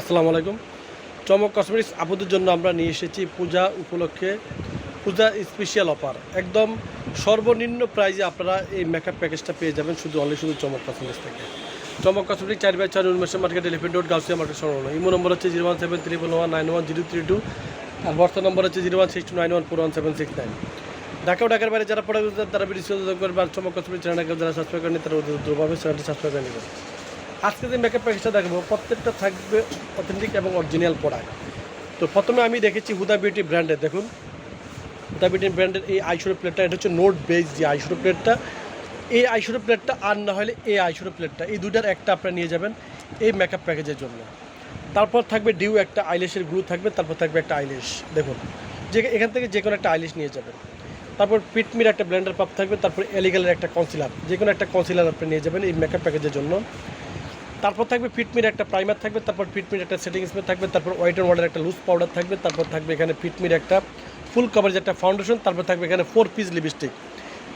আসসালামু আলাইকুম। চমক কসমেটিক্স আপুদের জন্য আমরা নিয়ে এসেছি পূজা উপলক্ষে, পূজা স্পেশাল অফার একদম সর্বনিম্ন প্রাইজে আপনারা এই মেকআপ প্যাকেজটা পেয়ে যাবেন, শুধু অনলি শুধু চমক কসমেটিক্স থেকে। চমক কসমেটিক্স চার বাই চার উন্মেষণ market elephant road Gausia market সরণ ইমো নম্বর হচ্ছে zero one seven three one nine one zero three two আর হোয়াটসঅ্যাপ নম্বর হচ্ছে zero one six two nine one four one seven six nine Dhaka ঢাকার বাইরে যারা পড়ে তারা যোগাযোগ করবে আর চমক কসমেটিক্স চ্যানেলকে যারা সাবস্ক্রাইব করেনি তারা দ্রুতভাবে চ্যানেলটি সাবস্ক্রাইব করে নেবেন। আজকে যে মেকআপ প্যাকেজটা দেখব, প্রত্যেকটা থাকবে অথেন্টিক এবং অরিজিনাল প্রোডাক্ট তো প্রথমে আমি দেখেছি হুদা বিউটি ব্র্যান্ডের দেখুন। হুদা বিউটি ব্র্যান্ডের এই আইশোরো প্লেটটা এটা হচ্ছে নোট বেস যে আইশোরো প্লেটটা এই আইশোরো প্লেটটা আর না হলে এই আইশোরো প্লেটটা এই দুটার একটা আপনারা নিয়ে যাবেন এই মেকআপ প্যাকেজের জন্য। তারপর থাকবে ডিউ একটা আইলেশের গ্লু থাকবে, তারপর থাকবে একটা আইলেশ দেখুন। যে এখান থেকে যে কোনো একটা আইলেশ নিয়ে যাবেন। তারপর পিটমির একটা ব্লেন্ডার পাপ থাকবে, তারপর এলিগালের একটা কনসিলার যে কোনো একটা কনসিলার আপনি নিয়ে যাবেন এই মেকআপ প্যাকেজের জন্য। তারপর থাকবে ফিটমির একটা প্রাইমার থাকবে, তারপর ফিটমির একটা সেটিং স্প্রে থাকবে, তারপর হোয়াইট অ্যান্ড একটা লুজ পাউডার থাকবে, তারপর থাকবে এখানে ফিটমির একটা ফুল কভারেজ একটা ফাউন্ডেশন তারপর থাকবে এখানে ফোর পিস লিপস্টিক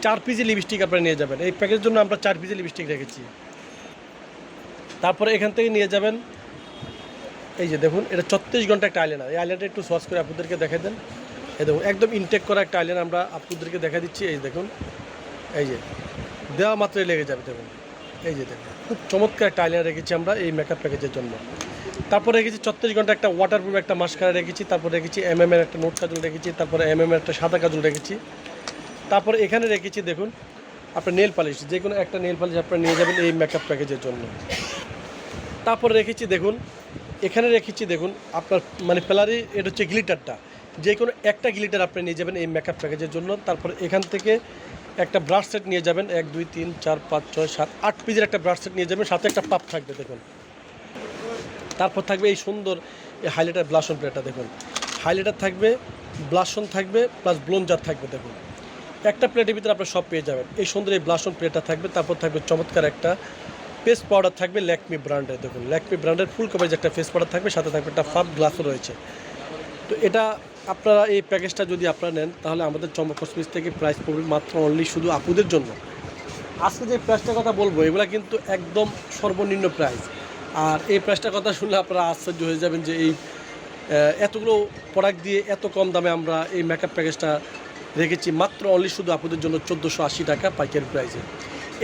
চার পিসি লিপস্টিক আপনারা নিয়ে যাবেন। এই প্যাকেজের জন্য আমরা চার পিসি লিপস্টিক রেখেছি। তারপরে এখান থেকে নিয়ে যাবেন, এই যে দেখুন, এটা ছত্রিশ ঘণ্টা একটা আইল্যান্ডার এই আইল্যান্ডার একটু সস করে আপনাদেরকে দেখাই দেন। এই দেখুন, একদম ইনটেক করা একটা আইল্যান্ড আমরা আপনাদেরকে দেখা দিচ্ছি। এই দেখুন, এই যে দেওয়া মাত্রই লেগে যাবে, দেখুন। এই যে দেখুন, খুব চমৎকার একটা আইলাইনার রেখেছি আমরা এই মেকআপ প্যাকেজের জন্য। তারপর রেখেছি ছত্রিশ ঘণ্টা একটা ওয়াটারপ্রুফ একটা মাস্কারা রেখেছি, তারপর রেখেছি এম এম এর একটা নোট কাজল রেখেছি, তারপরে এম এম এর একটা সাদা কাজল রেখেছি। তারপরে এখানে রেখেছি দেখুন, আপনার নেল পালিশ যে কোনো একটা নেল পালিশ আপনারা নিয়ে যাবেন এই মেকআপ প্যাকেজের জন্য। তারপর রেখেছি দেখুন, এখানে রেখেছি দেখুন, আপনার মানে প্যালারি, এটা হচ্ছে গ্লিটারটা যে কোনো একটা গ্লিটার আপনি নিয়ে যাবেন এই মেকআপ প্যাকেজের জন্য। তারপর এখান থেকে একটা ব্রাশ সেট নিয়ে যাবেন, এক, দুই, তিন, চার, পাঁচ, ছয়, সাত, আট পিসের একটা ব্রাশ সেট নিয়ে যাবেন, সাথে একটা পাপ থাকবে, দেখুন। তারপর থাকবে এই সুন্দর এই হাইলাইটার ব্লাশন প্লেটটা দেখুন। হাইলাইটার থাকবে ব্লাশন থাকবে প্লাস ব্লোনজার থাকবে, দেখুন। একটা প্লেটের ভিতরে আপনার সব পেয়ে যাবেন। এই সুন্দর এই ব্লাশন প্লেটটা থাকবে, তারপর থাকবে চমৎকার একটা পেস্ট পাউডার থাকবে ল্যাকমি ব্র্যান্ডের দেখুন। ল্যাকমি ব্র্যান্ডের ফুল কভারেজ একটা ফেস পাউডার থাকবে, সাথে থাকবে একটা ফাপ গ্লাসও রয়েছে। তো এটা আপনারা এই প্যাকেজটা যদি আপনারা নেন, তাহলে আমাদের চমক কসমিক্স থেকে প্রাইস পড়বে মাত্র অনলি শুধু আপুদের জন্য। আজকে যে প্রাইসটার কথা বলব, এগুলো কিন্তু একদম সর্বনিম্ন প্রাইস আর এই প্রাইসটার কথা শুনলে আপনারা আশ্চর্য হয়ে যাবেন যে এই এতগুলো প্রোডাক্ট দিয়ে এত কম দামে আমরা এই মেকআপ প্যাকেজটা রেখেছি, মাত্র অনলি শুধু আপুদের জন্য চোদ্দোশো আশি টাকা পাইকারি প্রাইসে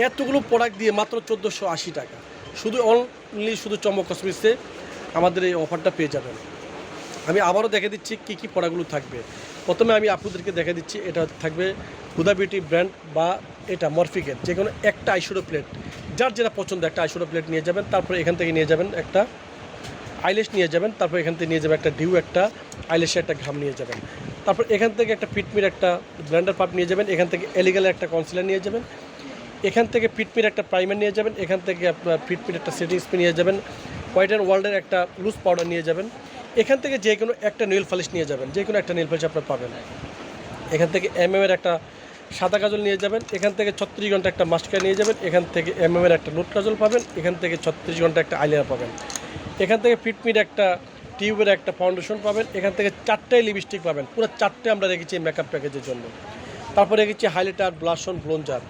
এতগুলো প্রোডাক্ট দিয়ে মাত্র চোদ্দোশো আশি টাকা। শুধু অনলি শুধু চমক কসমিক্সে আমাদের এই অফারটা পেয়ে যাবেন। আমি আবারও দেখে দিচ্ছি কী কী পড়াগুলো থাকবে। প্রথমে আমি আপনাদেরকে দেখে দিচ্ছি এটা থাকবে হুদা বিউটি ব্র্যান্ড বা এটা মরফিকের। যে কোনো একটা আইশোডো প্লেট যার যেটা পছন্দ একটা আইশোডো প্লেট নিয়ে যাবেন, তারপরে এখান থেকে নিয়ে যাবেন একটা আইলেশ নিয়ে যাবেন, তারপর এখান থেকে নিয়ে যাবেন একটা ডিউ একটা আইলেশের একটা ঘাম নিয়ে যাবেন। তারপর এখান থেকে একটা পিটমির একটা ব্র্যান্ডার পাপ নিয়ে যাবেন, এখান থেকে এলিগালের একটা কনসিলার নিয়ে যাবেন, এখান থেকে পিটমির একটা প্রাইমার নিয়ে যাবেন, এখান থেকে আপনার পিটমির একটা সেটিং স্প্রে নিয়ে যাবেন হোয়াইট অ্যান্ড ওয়ার্ল্ডের একটা লুজ পাউডার নিয়ে যাবেন এখান থেকে যে কোনো একটা নেল ফালিশ নিয়ে যাবেন, যে কোনো একটা নেল পালিশ আপনার পাবেন। এখান থেকে এম এর একটা সাদা কাজল নিয়ে যাবেন, এখান থেকে ছত্রিশ ঘণ্টা একটা মাস্কার নিয়ে যাবেন, এখান থেকে এম এর একটা নোট কাজল পাবেন, এখান থেকে ছত্রিশ ঘণ্টা একটা আইলাইনার পাবেন। এখান থেকে ফিটমির একটা টিউবের একটা ফাউন্ডেশন পাবেন, এখান থেকে চারটাই লিপস্টিক পাবেন, পুরো চারটে আমরা রেখেছি মেকআপ প্যাকেজের জন্য। তারপরে রেখেছি হাইলাইটার ব্লাশন ব্লোনজার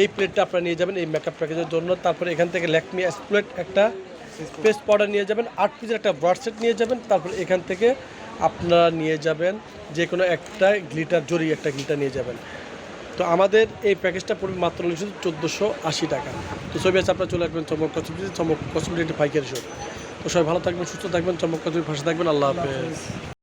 এই প্লেটটা আপনারা নিয়ে যাবেন এই মেকআপ প্যাকেজের জন্য। তারপরে এখান থেকে ল্যাকমি স্প্লেট একটা পেস্ট পাউডার নিয়ে যাবেন, আট পিসের একটা ব্রাডসেট নিয়ে যাবেন, তারপর এখান থেকে আপনারা নিয়ে যাবেন যে কোনো একটা গ্লিটার জরি একটা গ্লিটার নিয়ে যাবেন। তো আমাদের এই প্যাকেজটা পড়বে মাত্র শুধু চোদ্দোশো আশি টাকা। তো ছবি আছে, আপনারা চলে আসবেন চমক কসমেটিক্স চমক কসমেটিক পাইকারি শো তো সবাই ভালো থাকবেন, সুস্থ থাকবেন, চমক কসমেটিক ভাষা থাকবেন, আল্লাহ হাফেজ।